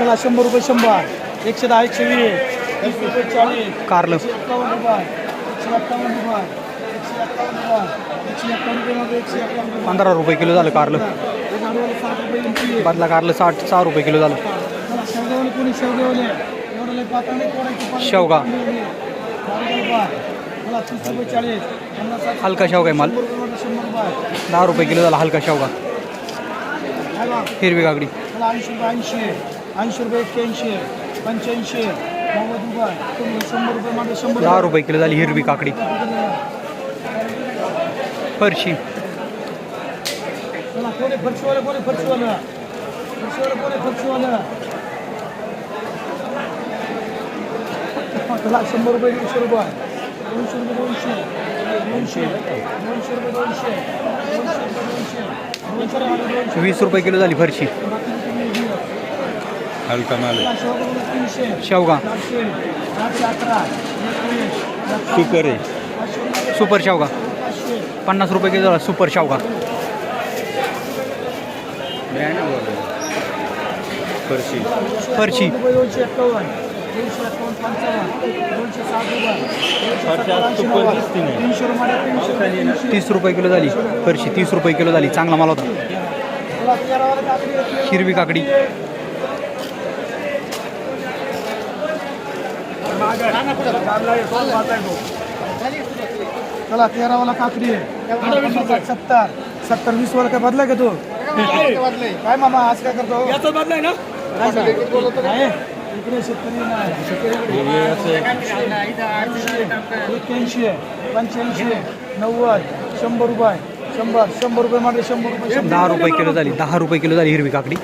चला शंभर रुपये शंभर. एकशे दहा एकशे वीस. वीस रुपये चाळीस. कारलं. एकशे एक्कावन्न रुपये. एकशे एक्कावन्न रुपये. एकशे एक्कावन्न रुपये. एकशे एक्कावन्न रुपये एकशे रुपये. पंधरा रुपये किलो झालं कारलं. बदला कारलं साठ सहा रुपये किलो झालं. शेवगावले कोणी? शेवगावले एवढं लय नाही. शेवगा. चाळीस. हलका शेवगा आहे माल. दहा रुपये किलो झाला हलका शेवगा. हिरवी मला ऐंशी. ऐंशी रुपये एक्क्याऐंशी पंच्याऐंशी नव्वद रुपये. शंभर रुपये मागे शंभर दहा रुपये किलो झाली हिरवी काकडी. फरशी. कोणी फरशीवालं कोणी फरशीवालं? फरशीवालं कोणी फरशीवालं? चला शंभर रुपये दीडशे रुपये. दोनशे रुपये दोनशे. दोनशे दोनशे रुपये दोनशे. दोनशे रुपये दोनशे. वीस रुपये किलो झाली फरशी. हलका माल शेवगा सुकर आहे. सुपर शेवगा पन्नास रुपये किलो झाला सुपर शेवगा फरशी. फरशी. सुपर. तीस रुपये किलो झाली. फरशी तीस रुपये किलो झाली. चांगला माल होता. हिरवी काकडी. चला तेरावाला काकडी आहे. सत्तर. सत्तर वीस वाला काय बदलाय का तू? काय मामा आज काय करतो? याचा बदलाय ना? काय इकडे शेतकरी नाही. एक्क्याऐंशी पंच्याऐंशी नव्वद. शंभर रुपये शंभर. शंभर रुपये मध्ये शंभर रुपये. दहा रुपये किलो झाली. दहा रुपये किलो झाली हिरवी काकडी.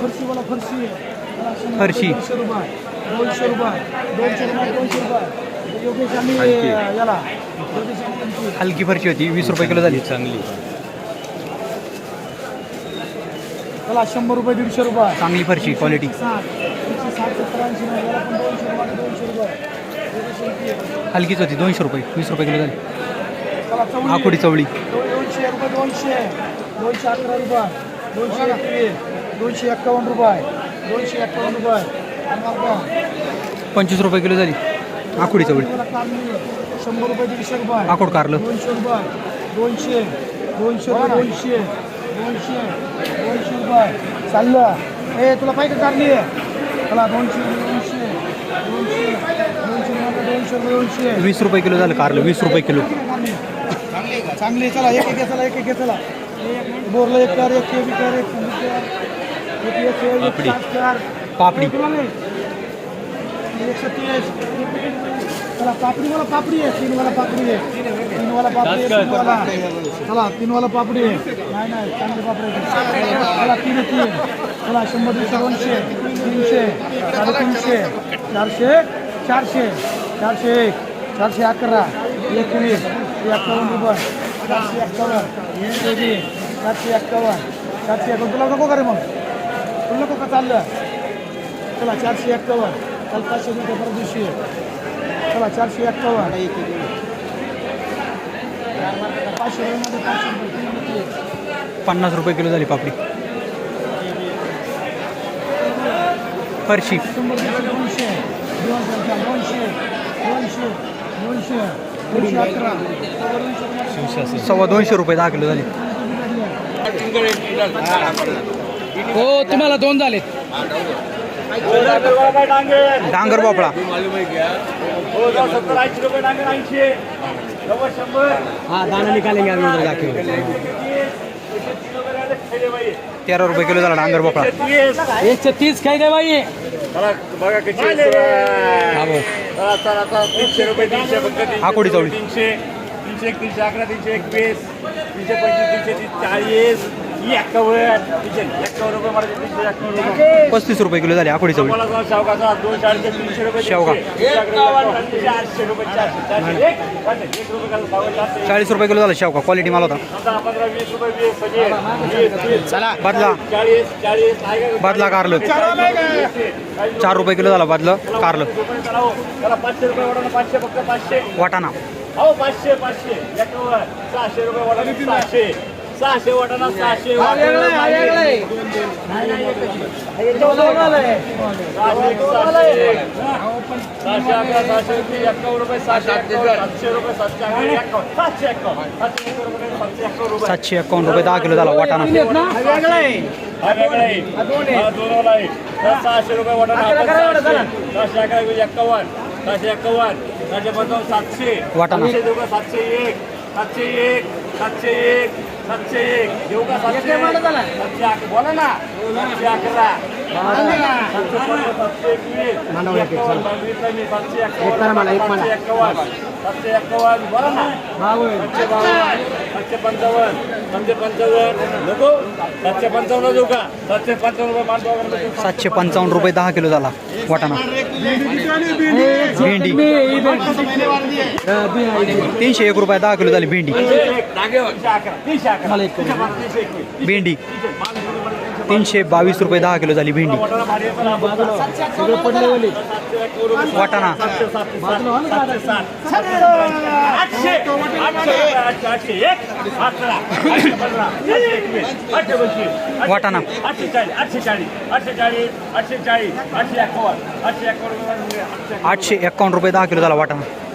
फरशीवाला फरशी आहे. फरशी. दोनशे रुपये दोनशे रुपये दोनशे रुपये दोनशे रुपये. योगेश आम्ही याला. हलकी फरशी होती वीस रुपये किलो झाली. चांगली. चला शंभर रुपये दीडशे रुपये. चांगली फरशी क्वालिटी. हलकीच होती दोनशे रुपये वीस रुपये किलो झाली. चला चवळी. आकुडी चवळी. दो- दोनशे रुपये दोनशे. दोनशे अकरा रुपये दोनशे एकवीस दोनशे एक्कावन्न रुपये दोनशे एक्कावन्न रुपये. पंचवीस रुपये किलो झाली. आकुडी चवळी शंभर रुपये दीडशे रुपये. आकोड कारलं. दोनशे रुपये. दोनशे दोनशे रुपये दोनशे दोनशे दोनशे रुपये. चाललं. ए तुला पाहिजे कारली चला दोनशे दोनशे दोनशे दोनशे रुपये दोनशे वीस रुपये किलो झालं कारलं वीस रुपये किलो. चांगली चला एक एक चला एक एक चला. बोरला एक कर एक केबी कर एक पापडी. पापडी. एकशे तीस. चला पापडी मला पापडी आहे तीन वाला पापडी आहे. तीन वाला पापडी आहे तीन वाला चला तीन वाला पापडी आहे. नाही नाही चांगली पापडी आहे चला तीन तीन. चला शंभर दीडशे दोनशे तीनशे साडेतीनशे चारशे चारशे चारशे एक चारशे अकरा एकवीस एक्कावन्न रुपये चारशे एक्कावन्न चारशे एक्कावन्न. चारशे एक्कावन्न. तुला नको का रे मग. तुला नको का चाललं? चला चारशे एक्कावन्न. काल पाचशे रुपये परत दिवशी चला चारशे एक्कावन्न. पाचशे रुपयामध्ये पाचशे रुपये रुपये. पन्नास रुपये किलो झाली पापडी. फरशी. शंभर दोनशे. दोनशे दोनशे दोनशे दोनशे. दोनशे अकरा. दोनशे सव्वा दोनशे रुपये दहा किलो झाली. हो तुम्हाला दोन झाले डांगर भोपळा हा दाना निकालेंगे उधर जाके तेरा रुपये किलो झाला डांगर भोपळा एक से तीस बघा कशी आहे. हा आकुडी चवळी. तीनशे तीनशे एक तीनशे अकरा तीनशे एकवीस तीनशे पंचवीस तीनशे तीस चाळीस पस्तीस रुपये किलो झाली आकुडी चवळी शेवगा. चाळीस रुपये किलो झाला शेवका क्वालिटी माल होता. बदला? बदला कारलं. चार रुपये किलो झाला बदलं कारलं. हो. वाटाणा. हो पाचशे पाचशे. सहाशे रुपये सहाशे वाटाणा सहाशे. सहाशे. अकरा सहाशे एक्कावन्न रुपये सहाशे सातशे रुपये सातशे सातशे एक्कावन्न रुपये एकावन्न दहा किलो झाला वाटाणा. सहाशे. रुपये वाटाणा सहाशे अकरा एक्कावन्न सहाशे एक्कावन्न सहाशे पंचावन्न सातशे. वाटाणा. सातशे एक सातशे एक सातशे एक. सातशे एक. देऊ का सातशे सातशे अकरा बोला ना. सातशे अकरा. सातशे एकवीस. एक्कावन्न, सातशे एक्कावन्न सातशे एक्कावन्न सातशे एक्कावन्न बोला ना. सातशे बावन्न. सातशे पंचावन्न. सातशे पंचावन्न. नको. सातशे पंचावन्न देऊ का? सातशे पंचावन्न रुपये सातशे पंचावन्न रुपये दहा किलो झाला. वाटाणा भेंडी तीनशे एक रुपये दहा किलो झाली भेंडी भेंडी तीनशे बावीस रुपये दहा किलो झाली भेंडी. वाटाणा. वाटाणा. आठशे चाळीस आठशे चाळीस चाळीस आठशे चाळीस आठशे आठशे एकावन्न रुपये दहा किलो झाला वाटाणा.